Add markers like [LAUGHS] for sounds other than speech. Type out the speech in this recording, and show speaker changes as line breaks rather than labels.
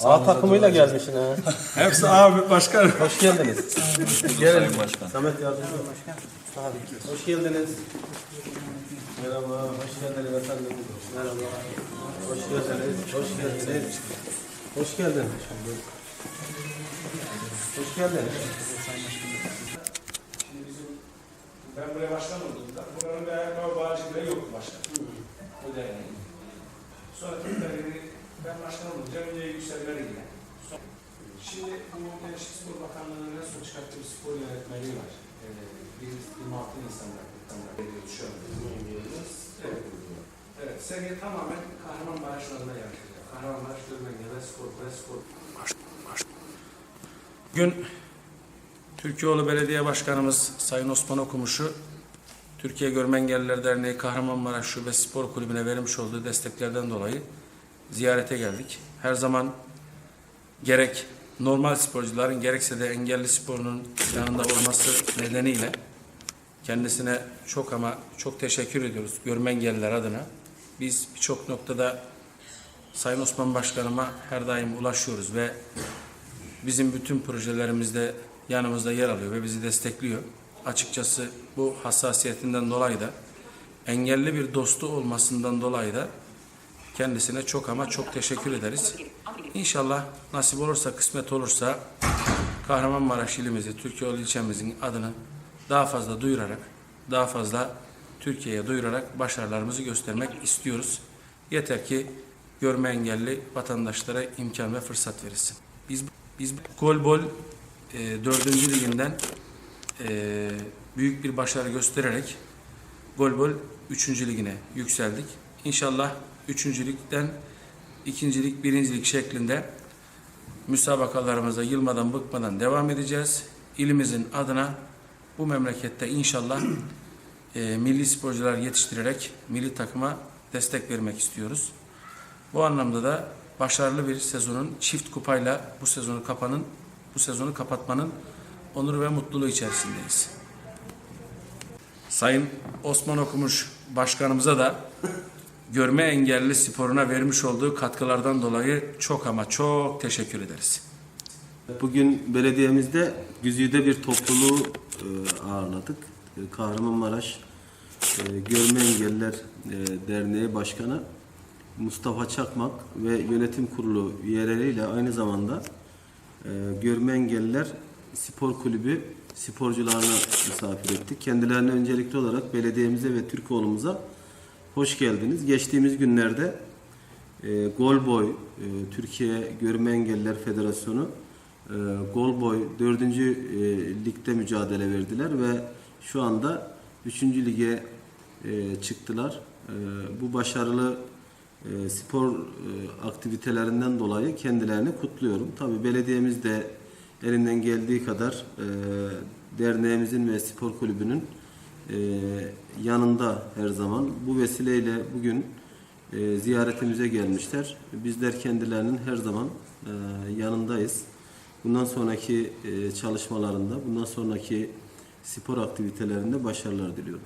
A takımıyla gelmişsin ha. [LAUGHS]
Hepsi abi başkanım.
Hoş geldiniz. Gelin. Samet yardımcı başkan. Abi. Hoş geldiniz. Merhaba, hoş geldiniz efendim. Merhaba. Hoş geldiniz, hoş geldiniz. Hoş geldin. Hoş geldin.
Şimdi bizim ben buraya başkan olduğumda buranın bir ayakkabı bağcılığı yoktu başkan. O derneğin. Sonra tekrar ben başkan olunca önce yükselmeliydi. Son- Şimdi bu Gençlik Spor Bakanlığı'nın en son çıkarttığı bir spor yönetmeliği var. Ee, biz 26 Nisan'da ediyoruz şu an. Evet. Evet, seni tamamen Kahramanmaraş adına yapacağız. Kahramanmaraş Görmengi ve Spor ve Spor. Gün Türkiyeoğlu Belediye Başkanımız Sayın Osman Okumuş'u Türkiye Görme Engelliler Derneği Kahramanmaraş Şube Spor Kulübü'ne vermiş olduğu desteklerden dolayı ziyarete geldik. Her zaman gerek normal sporcuların gerekse de engelli sporunun yanında olması nedeniyle kendisine çok ama çok teşekkür ediyoruz görme engelliler adına. Biz birçok noktada Sayın Osman Başkanıma her daim ulaşıyoruz ve bizim bütün projelerimizde yanımızda yer alıyor ve bizi destekliyor. Açıkçası bu hassasiyetinden dolayı da engelli bir dostu olmasından dolayı da kendisine çok ama çok teşekkür ederiz. İnşallah nasip olursa, kısmet olursa Kahramanmaraş ilimizi, Türkiyeoğlu ilçemizin adını daha fazla duyurarak, daha fazla Türkiye'ye duyurarak başarılarımızı göstermek istiyoruz. Yeter ki görme engelli vatandaşlara imkan ve fırsat verilsin. Biz biz Golbol e, 4. liginden e, büyük bir başarı göstererek Golbol 3. ligine yükseldik. İnşallah 3. ligden 2. lig, 1. lig şeklinde müsabakalarımıza yılmadan bıkmadan devam edeceğiz. İlimizin adına bu memlekette inşallah e, milli sporcular yetiştirerek milli takıma destek vermek istiyoruz. Bu anlamda da başarılı bir sezonun çift kupayla bu sezonu kapanın, bu sezonu kapatmanın onur ve mutluluğu içerisindeyiz. Sayın Osman Okumuş Başkanımıza da görme engelli sporuna vermiş olduğu katkılardan dolayı çok ama çok teşekkür ederiz.
Bugün belediyemizde güzide bir topluluğu e, ağırladık. E, Kahramanmaraş e, Görme Engelliler Derneği Başkanı Mustafa Çakmak ve yönetim kurulu üyeleriyle aynı zamanda Görme Engelliler Spor Kulübü sporcularını misafir ettik. Kendilerine öncelikli olarak belediyemize ve Türkoğlu'muza hoş geldiniz. Geçtiğimiz günlerde e, Golboy e, Türkiye Görme Engelliler Federasyonu e, Golboy 4. E, ligde mücadele verdiler ve şu anda 3. lige e, çıktılar. E, bu başarılı e, spor e, aktivitelerinden dolayı kendilerini kutluyorum. Tabi belediyemiz de elinden geldiği kadar e, derneğimizin ve spor kulübünün e, yanında her zaman. Bu vesileyle bugün e, ziyaretimize gelmişler. Bizler kendilerinin her zaman e, yanındayız. Bundan sonraki e, çalışmalarında, bundan sonraki spor aktivitelerinde başarılar diliyorum.